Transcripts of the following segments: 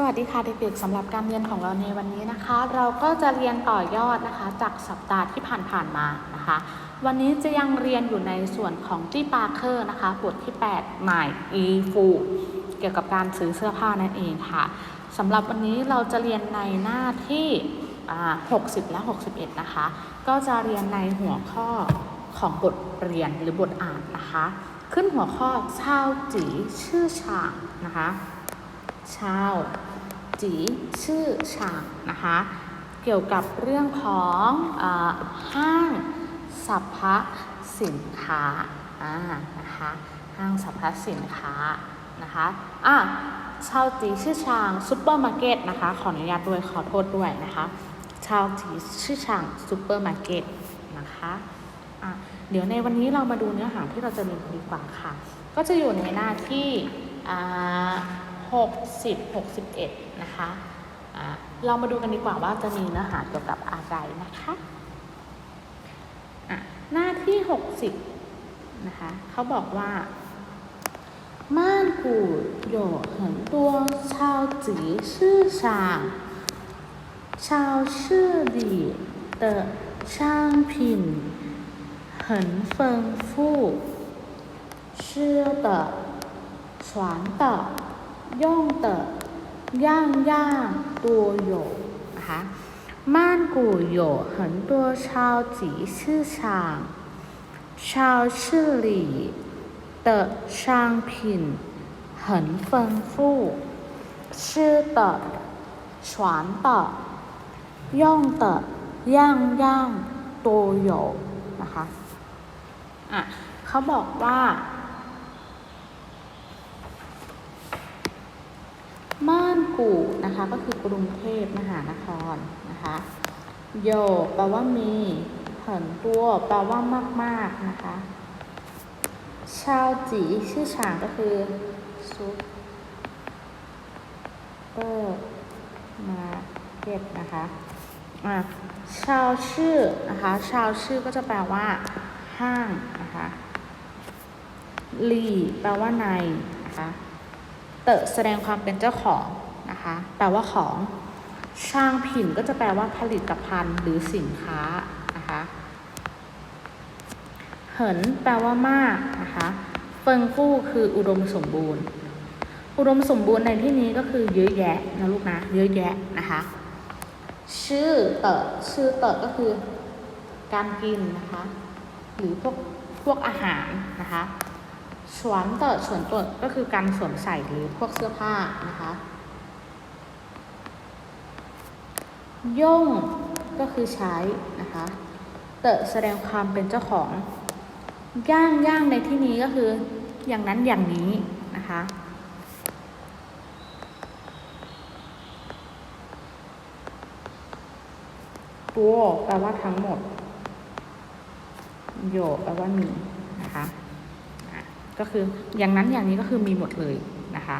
สวัสดีค่ะเด็กๆสำหรับการเรียนของเราในวันนี้นะคะ เราก็จะเรียนต่อยอดนะคะ จากสัปดาห์ที่ผ่านๆมานะคะ วันนี้จะยังเรียนอยู่ในส่วนของตี้ปาร์เคอร์นะคะบทที่8หม่อีฟูเกี่ยวกับการซื้อเสื้อผ้านั่นเองค่ะสำหรับวันนี้เราจะเรียนในหน้าที่ 60 และ 61 นะคะ ก็จะเรียนในหัวข้อของบทเรียนหรือบทอ่านนะคะ ขึ้นหัวข้อชาวจีชื่อฉางนะคะชาว จีชื่อฉางนะคะ เกี่ยวกับเรื่องของอห้างสรรพสินค้าอ่านะคะห้างสรรพสินค้านะคะอะชาวจีชื่อชางซุปเปอร์มาร์เก็ตนะคะขออนุญาตด้วยขอโทษด้วยนะคะชาวจีชื่อชางซุปเปอร์มาร์เก็ตนะคะอะเดี๋ยวในวันนี้เรามาดูเนื้อหาที่เราจะเรียนดีกว่าค่ะ ก็จะอยู่ในหน้าที่อ่า 60 61 นะคะอ่าเรามาดูกันดีกว่าว่าจะมีเนื้อหาเกี่ยวกับอะไรนะคะอ่ะหน้าที่ 60 นะคะ เขาบอกว่า曼谷有很多超级市场，超市里的商品很丰富，吃的、穿的。 用的样样都有นะคะ曼谷有很多超级市场，超市里的商品很丰富，吃的、穿的、用的样样都有นะคะอ่ะเขาบอกว่า กู่นะคะก็คือกรุงเทพมหานครนะคะโยแปลว่ามีเหินตัวแปลว่ามากๆนะคะชาวจีชื่อฉางก็คือซุปเปอร์มาเก็ตนะคะอะชาวชื่อนะคะชาวชื่อก็จะแปลว่า ห้างนะคะลีแปลว่าในนะคะเตอะแสดงความเป็นเจ้าของ แปลว่าของ ช่างผินก็จะแปลว่าผลิตภัณฑ์หรือสินค้านะคะเหินแปลว่ามากนะคะเฟิงฟู่คืออุดมสมบูรณ์ อุดมสมบูรณ์ในที่นี้ก็คือเยอะแยะนะลูกนะเยอะแยะนะคะชื่อเตอะชื่อเตอะก็คือการกินนะคะ หรือพวกพวกอาหารนะคะสวนเตอะสวนตัวก็คือการสวมใส่หรือพวกเสื้อผ้านะคะ ย่งก็คือใช้นะคะ เตอะแสดงความเป็นเจ้าของ ย่างย่างในที่นี้ก็คืออย่างนั้นอย่างนี้นะคะตัวแปลว่าทั้งหมด โยแปลว่ามีนะคะก็คืออย่างนั้นอย่างนี้ก็คือมีหมดเลยนะคะ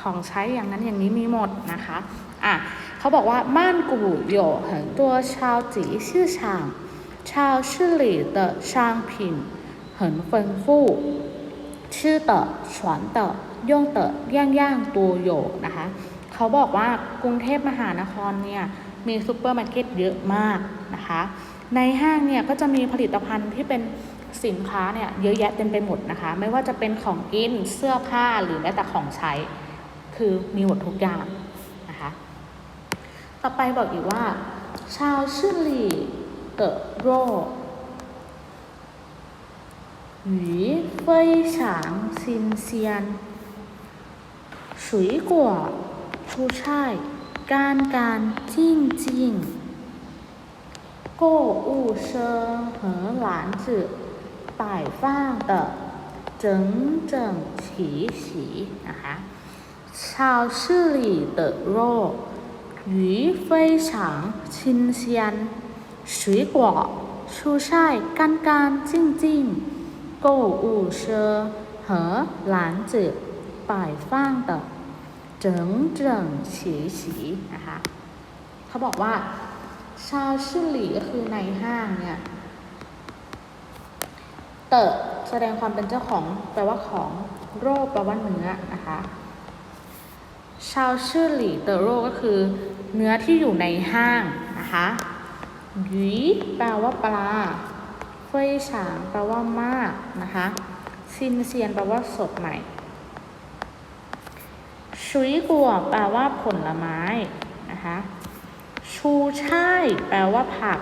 ของใช้อย่างนั้นอย่างนี้มีหมดนะคะ อะ เขาบอกว่า曼谷有很多超级市场超市里的商品很丰富吃的穿的用的样样都有นะคะเขาบอกว่ากรุงเทพมหานครเนี่ยมีซูเปอร์มาร์เก็ตเยอะมากนะคะ ในห้างเนี่ยก็จะมีผลิตภัณฑ์ที่เป็นสินค้าเนี่ยเยอะแยะเต็มไปหมดนะคะ ไม่ว่าจะเป็นของกินเสื้อผ้าหรือแม้แต่ของใช้ คือมีหมดทุกอย่างนะคะ ต่อไปบอกอีกว่า ชาวชื่อหลี่เตอโร鱼非常新鲜水果蔬菜干干净净购物车和篮子摆放的整整齐齐นะคะ超市里的肉 鱼非常新鲜水果蔬菜干干净净购物车和篮子摆放的整整齐齐นะคะเขาบอกว่า ชาวชื่อหลีก็คือในห้างเนี่ย เตอะแสดงความเป็นเจ้าของ แปลว่าของโรคแปลว่าเนื้อนะคะ ชาวชื่อหลี่เตอโรก็คือเนื้อที่อยู่ในห้างนะคะหยีแปลว่าปลาเฟยฉางแปลว่ามากนะคะซินเซียนแปลว่าสดใหม่ชุยกัวแปลว่าผลไม้นะคะชูช่ายแปลว่าผัก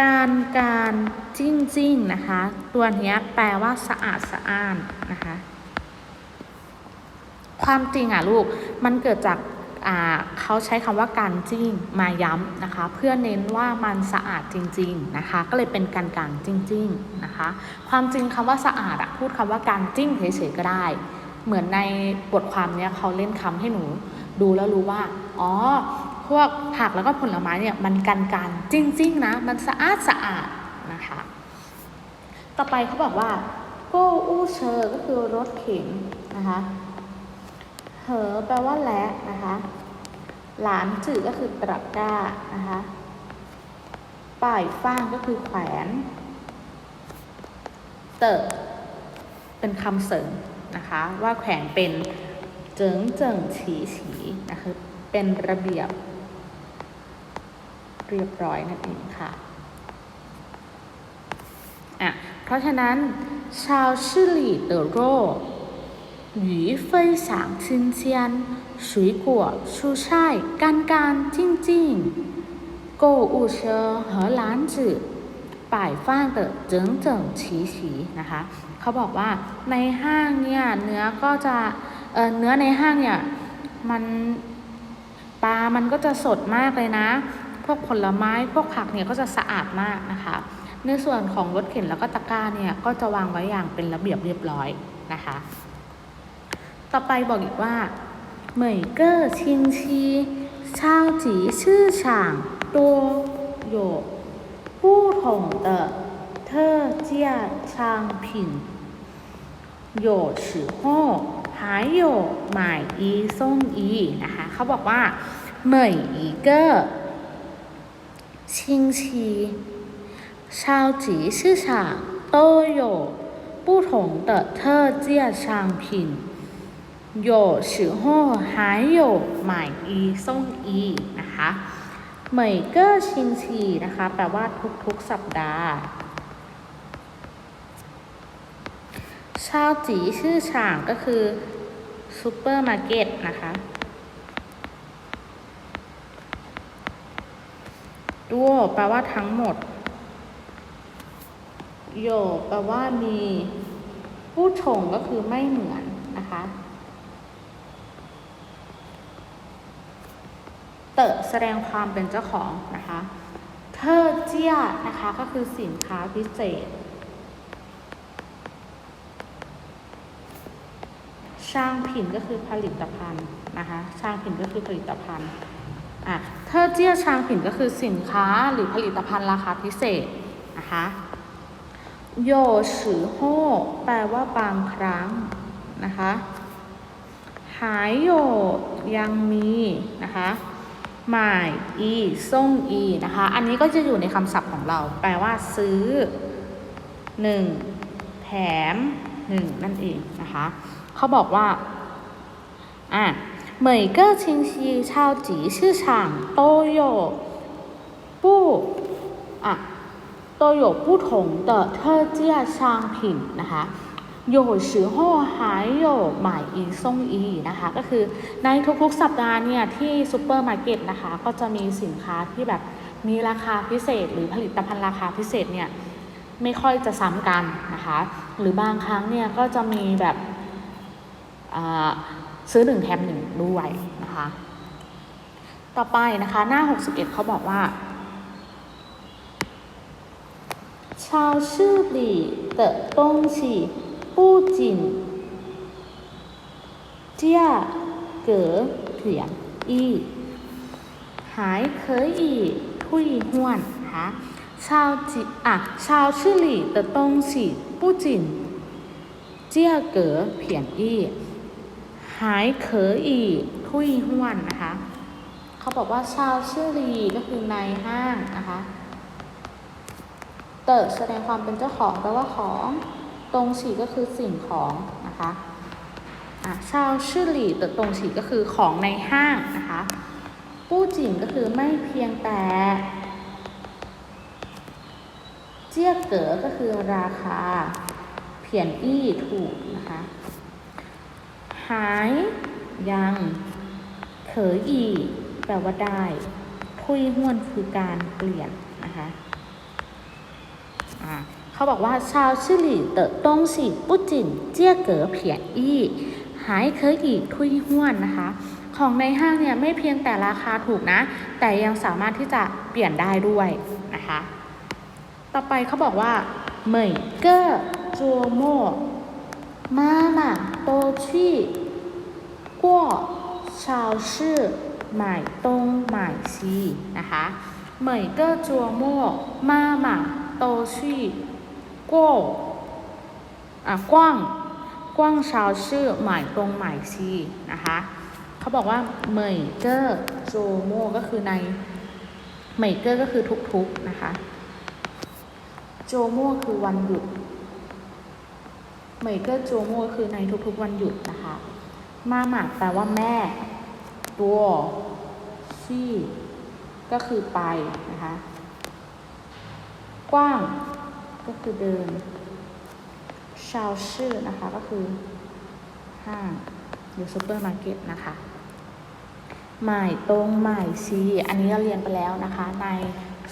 การการจิ้งจิ้งนะคะ ตัวนี้แปลว่าสะอาดสะอ้านนะคะ ความจริงอะลูกมันเกิดจากเขาใช้คำว่าการจิ้งมาย้ำนะคะ เพื่อเน้นว่ามันสะอาดจริง ๆนะคะ ก็เลยเป็นการการจริงจิ้งนะคะ ความจริงคำว่าสะอาดอะพูดคำว่าการจิ้งเฉยๆก็ได้ เหมือนในบทความเนี้ยเขาเล่นคำให้หนูดูแล้วรู้ว่า อ๋อ พวกผักแล้วก็ผลไม้เนี่ยมันกันการจริงๆนะ มันสะอาดสะอาดนะคะ ต่อไปเขาบอกว่าโกอู้เชอร์ก็คือรถเข็นนะคะ เหอแปลว่าและนะคะ หลานจือก็คือตะกร้านะคะป่ายฟ้างก็คือแขวน เตอะเป็นคำเสริมนะคะ ว่าแขวนเป็นเจิงเจิงฉีฉีนะคะเป็นระเบียบ เรียบร้อยนั่นเองค่ะอะ เพราะฉะนั้นชาวชื่อหลี่เตอโร 鱼非常新鲜，水果、蔬菜干干净净，购物车和篮子摆放的整整齐齐นะคะ เขาบอกว่าในห้างเนี่ยเนื้อก็จะเออเนื้อในห้างเนี่ยมันปลา มันก็จะสดมากเลยนะ พวกผลไม้พวกผักเนี่ยก็จะสะอาดมากนะคะ ในส่วนของรถเข็นแล้วก็ตะกร้าเนี่ยก็จะวางไว้อย่างเป็นระเบียบเรียบร้อยนะคะ ต่อไปบอกอีกว่าเหมยเกอร์ชินชีชาวจีชื่อฉางตัวโยกผู้ถงเตอเธอเจียชางผินโยชื่อโฮหนะคะเขาบอกว่าเหมยอีเกอร์ชิงชีชาวจีชื่อฉางตโยผู้ถงเตอ 有时候还有买一送一นะคะเหมยเกอร์ชิงชีนะคะ แปลว่าทุกๆ สัปดาห์ ชาวจีชื่อฉางก็คือซูเปอร์มาร์เก็ตนะคะดัวแปลว่าทั้งหมด โยแปลว่ามี ผู้ชงก็คือไม่เหมือนนะคะ เตอแสดงความเป็นเจ้าของนะคะเทอร์เจียนะคะก็คือสินค้าพิเศษช่างผินก็คือผลิตภัณฑ์นะคะช่างผินก็คือผลิตภัณฑ์อะเทอร์เจียช่างผินก็คือสินค้าหรือผลิตภัณฑ์ราคาพิเศษนะคะโยสือโฮแปลว่าบางครั้งนะคะหายโยยังมีนะคะ หมายอีส่งอีนะคะ อันนี้ก็จะอยู่ในคำศัพท์ของเรา แปลว่าซื้อ 1 แถม 1 นั่นเองนะคะ เขาบอกว่า อ่ะ每个星期超级市场都有不อ่ะ都有不同的特价商品นะคะ โยชื่อห่อหายโยหมายอีซ่งอีนะคะ ก็คือในทุกๆสัปดาห์เนี่ยที่ซูเปอร์มาร์เก็ตนะคะ ก็จะมีสินค้าที่แบบมีราคาพิเศษ หรือผลิตภัณฑ์ราคาพิเศษเนี่ยไม่ค่อยจะซ้ำกันนะคะ หรือบางครั้งเนี่ยก็จะมีแบบซื้อหนึ่งแถมหนึ่งด้วยนะคะ ต่อไปนะคะหน้า 61เขาบอกว่าชาวชื่อหลี่เต๋อต้ง 超市里的东西不仅价格便宜，还可以兑换哈。超级啊，超市里的东西不仅价格便宜，还可以兑换นะคะ เขาบอกว่าชาวชื่อรีก็คือในห้างนะคะ เติร์แสดงความเป็นเจ้าของแปลว่าของ ตรงฉีก็คือสิ่งของนะคะอะชาวชื่อหลี่ตตรงฉีก็คือของในห้างนะคะปู้จิ่งก็คือไม่เพียงแต่ เจี้ยเก๋อก็คือราคา เพียนอี้ถูกนะคะหายยังเขยอีแปลว่าได้ ทุยห้วนคือการเปลี่ยนนะคะอ่า เขาบอกว่าชาวชิลีเตอต้งสีปุจินเจี้ยเกอเผียอี้หายเคยอีกทุยห้วนนะคะ ของในห้างเนี่ยไม่เพียงแต่ราคาถูกนะ แต่ยังสามารถที่จะเปลี่ยนได้ด้วยนะคะ ต่อไปเขาบอกว่าเหมยเกอร์จัวโมมาม่าโตชี่กัชาวชื่มายงมาซีนะคะเหมยเกอร์จัวโมมาม่าโตชี่ กัวอะกว้างกว้างชาวชื่อหมายตรงหมายซีนะคะเขาบอกว่าเหมยเกอร์โจโมก็คือในเหมยเกอร์ก็คือทุกๆนะคะโจโม่คือวันหยุดเหมยเกอร์โจโม่คือในทุกๆวันหยุดนะคะมาหมาแปลว่าแม่ ตัวซี่ก็คือไปนะคะ กว้าง ก็คือเดินชาวชื่อนะคะก็คือห้างหรือซูเปอร์มาร์เก็ตนะคะหมายตรงหมายซีอันนี้เราเรียนไปแล้วนะคะ ใน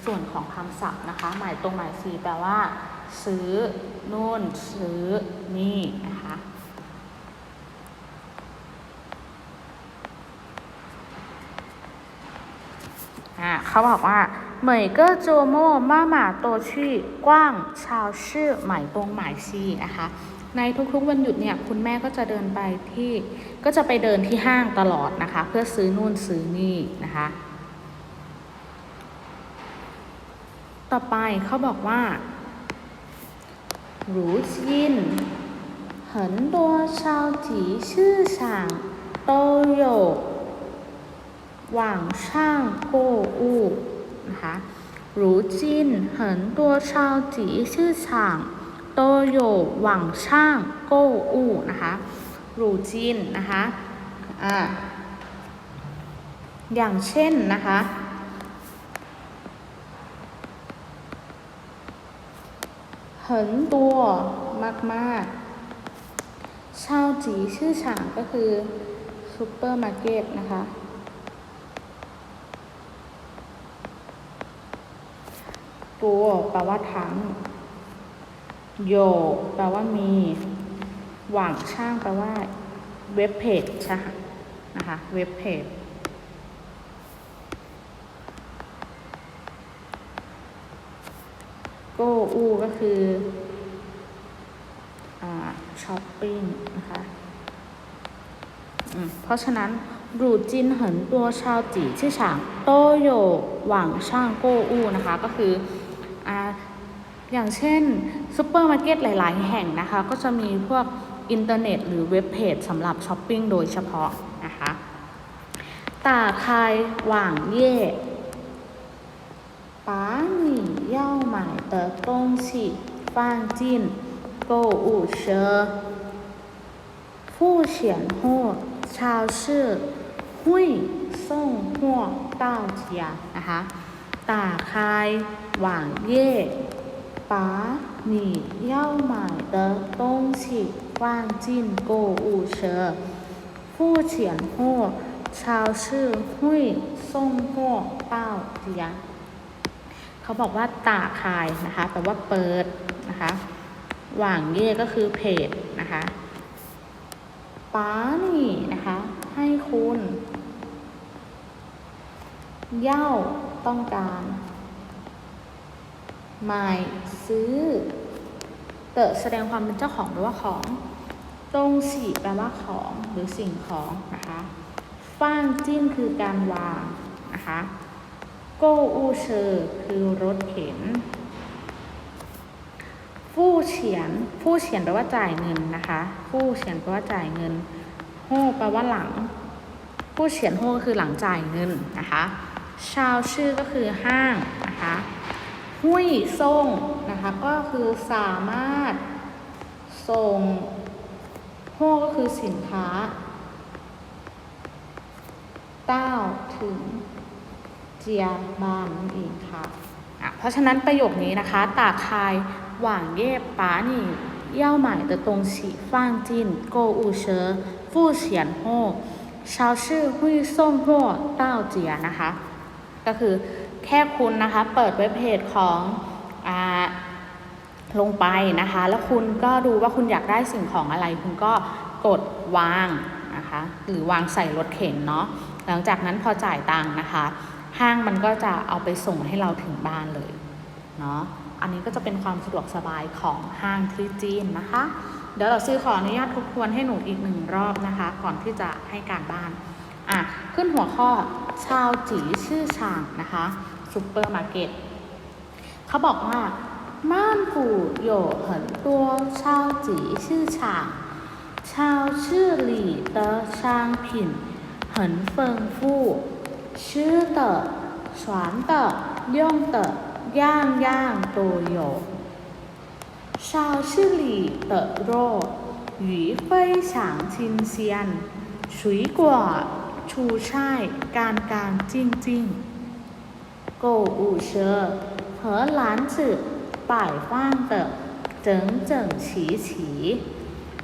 ส่วนของคำศัพท์นะคะหมายตรงหมายซีแปลว่า ซื้อนู่นซื้อนี่นะคะอ่าเขาบอกว่า เหมยเกอร์โจโม่มาหมาโตชี่กว้าง ชาวชื่อหมายตรงหมายซีนะคะ ในทุกๆวันหยุดเนี่ยคุณแม่ก็จะเดินไปที่ก็จะไปเดินที่ห้างตลอดนะคะ เพื่อซื้อนู่นซื้อนี่นะคะ ต่อไปเขาบอกว่า如今很多超级市场都有网上购物 นะคะหรูจินเหินตัวชาวจีชื่อฉางโตโยหวังช่างโกอูนะคะหรูจินนะคะอ่าอย่างเช่นนะคะเหินตัวมากๆชาวจีชื่อฉางก็คือซูเปอร์มาร์เก็ตนะคะ กัวแปลว่าทั้งโยแปลว่ามี หว่างช่างแปลว่า เว็บเพจใช่นะคะ เว็บเพจโกอูก็คืออ่าช้อปปิ้งนะคะเพราะฉะนั้นรูจินเหินตัวชาวจีชื่อฉางโตโยหว่างช่างโกอูนะคะ ก็คือ อย่างเช่นซูเปอร์มาร์เก็ตหลาย ๆ แห่งนะคะ ก็จะมีพวกอินเทอร์เน็ตหรือเว็บเพจสำหรับช้อปปิ้งโดยเฉพาะนะคะตาคายหว่างเย่ป๋าหนี่เย่าหมายเต๋อกงฉีฟ่างจินโกอูเชอผู้เฉียนโฮชาวชื่อหุ้ยส่งหัวเต้าเจียนะคะตาคายหว่างเย่ 把你要买的东西放进购物车，付钱后，超市会送货到家。เขาบอกว่าตาคายนะคะแปลว่าเปิดนะคะหว่างเย่ก็คือเพจนะคะป้านี่นะคะ ให้คุณ เย่าต้องการ หมาซื้อ เตอแสดงความเป็นเจ้าของหรือว่าของ ตรงสีแปลว่าของหรือสิ่งของนะคะฟ้างจิ้นคือการวางนะคะโกอูเชอร์คือรถเข็น ฟู่เฉียน ฟู่เฉียนแปลว่าจ่ายเงินนะคะ ฟู่เฉียนแปลว่าจ่ายเงิน โฮแปลว่าหลัง ฟู่เฉียนโฮก็คือหลังจ่ายเงินนะคะ ชาวชื่อก็คือห้างนะคะ หุ้ยส่งนะคะ ก็คือสามารถส่งห้อก็คือสินค้าเต้าถึงเจียบางนั่นเองค่ะะเพราะฉะนั้นประโยคนี้นะคะ ตาคายหว่างเย่ป้านี่เย่าหมายเตรงฉีฟางจินโกอูเชอฟู่เฉียนโอชาวชื่อหุ้ยส่งโฮเต้าเจียนะคะ ก็คือ แค่คุณนะคะเปิดเว็บเพจของอลงไปนะคะ แล้วคุณก็ดูว่าคุณอยากได้สิ่งของอะไร คุณก็กดวางนะคะหรือวางใส่รถเข็นเนาะหลังจากนั้นพอจ่ายตังค์นะคะ ห้างมันก็จะเอาไปส่งให้เราถึงบ้านเลยเนาะอันนี้ก็จะเป็นความสะดวกสบายของห้างที่จีนนะคะ เดี๋ยวเราซื้อขออนุญาตทบทวนให้หนูอีกหนึ่งรอบนะคะ ก่อนที่จะให้การบ้านอะขึ้นหัวข้อชาวจีชื่อช่างนะคะ ซูเปอร์มาร์เก็ตเขาบอกว่าม่านปู有很多超级市场超市里的商品很丰富吃的穿的用的样样都有超市里的肉鱼非常新鲜水果蔬菜干干净净， 购物车和篮子摆放的整整齐齐。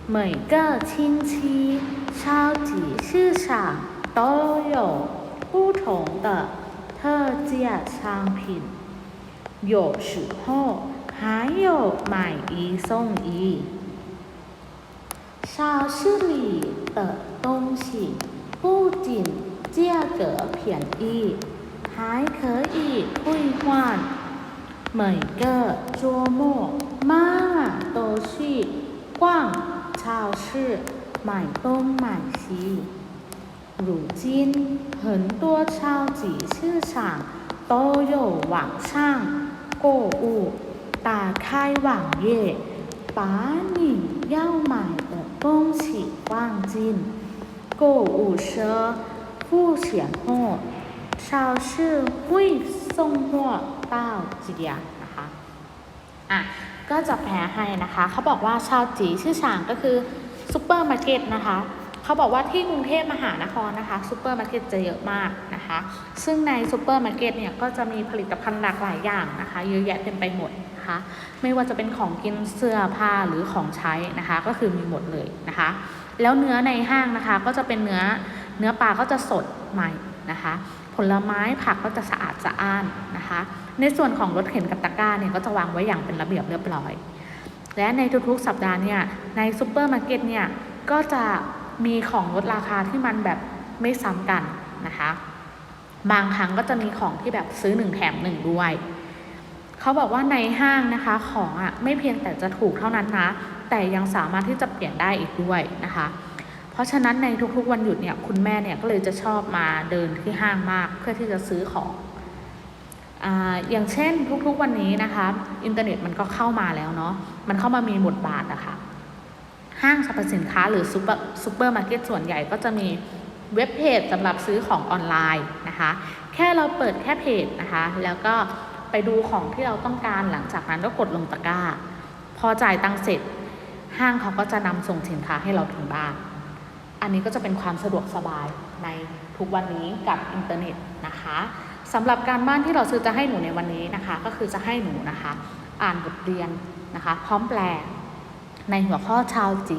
每个星期超级市场都有不同的特价商品，有时候还有买一送一。超市里的东西不仅价格便宜，还可以兑换。每个周末，妈妈都去逛超市买东买西。如今，很多超级市场都有网上购物，打开网页，把你要买的东西放进购物车，付钱后， ชาวชื่อวุ้งหัวเต้าจีเดียนะคะอะก็จะแพลให้นะคะ เขาบอกว่าชาวจีชื่อฉางก็คือซูเปอร์มาร์เก็ตนะคะเขาบอกว่าที่กรุงเทพมหานครนะคะซูเปอร์มาร์เก็ตจะเยอะมากนะคะ ซึ่งในซูเปอร์มาร์เก็ตเนี่ยก็จะมีผลิตภัณฑ์หลากหลายอย่างนะคะเยอะแยะเต็มไปหมดนะคะ ไม่ว่าจะเป็นของกินเสื้อผ้าหรือของใช้นะคะ ก็คือมีหมดเลยนะคะ แล้วเนื้อในห้างนะคะก็จะเป็นเนื้อเนื้อปลาก็จะสดใหม่นะคะ ผลไม้ผักก็จะสะอาดสะอ้านนะคะ ในส่วนของรถเข็นกับตะกร้าเนี่ยก็จะวางไว้อย่างเป็นระเบียบเรียบร้อย และในทุกๆสัปดาห์เนี่ยในซูเปอร์มาร์เก็ตเนี่ยก็จะมีของลดราคาที่มันแบบไม่ซ้ำกันนะคะ บางครั้งก็จะมีของที่แบบซื้อหนึ่งแถมหนึ่งด้วยเขาบอกว่าในห้างนะคะของอะไม่เพียงแต่จะถูกเท่านั้นนะแต่ยังสามารถที่จะเปลี่ยนได้อีกด้วยนะคะ เพราะฉะนั้นในทุกๆวันหยุดเนี่ยคุณแม่เนี่ยก็เลยจะชอบมาเดินที่ห้างมากเพื่อที่จะซื้อของออย่างเช่นทุกๆวันนี้นะคะอินเทอร์เน็ตมันก็เข้ามาแล้วเนาะมันเข้ามามีบทบาทอะคะห้างสรรพสินค้าหรือซูเปอร์ซูเปอร์มาร์เก็ตส่วนใหญ่ก็จะมีเว็บเพจสำหรับซื้อของออนไลน์นะคะ แค่เราเปิดแค่เพจนะคะ แล้วก็ไปดูของที่เราต้องการหลังจากนั้นก็กดลงตะกร้า พอจ่ายตังเสร็จ ห้างเขาก็จะนำส่งสินค้าให้เราถึงบ้าน อันนี้ก็จะเป็นความสะดวกสบายในทุกวันนี้กับอินเทอร์เน็ตนะคะสำหรับการบ้านที่เราซื้อจะให้หนูในวันนี้นะคะ ก็คือจะให้หนูนะคะ อ่านบทเรียนนะคะ พร้อมแปลในหัวข้อชาวจี